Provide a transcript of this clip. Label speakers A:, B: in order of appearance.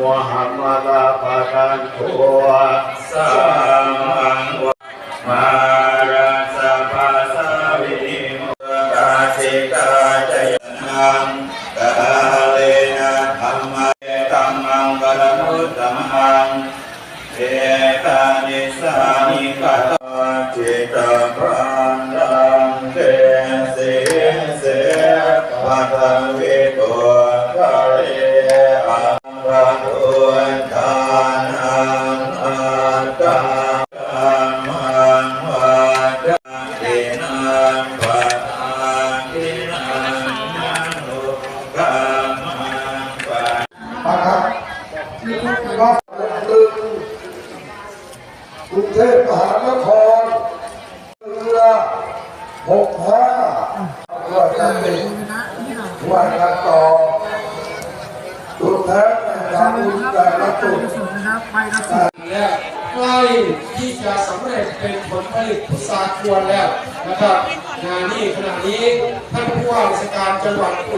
A: Muhammadah Padan Tua Sa กรุงเทพมหานคร เรือหกห้าเพื่อจะติดวันกันต่อตัวแทนในการอุ่นแต่ละจุด
B: และใกล้ที่จะสำเร็จเป็นผลผลิตพุทราควรแล้วนะครับงานนี้ขณะนี้ท่านผู้ว่าราชการจังหวัด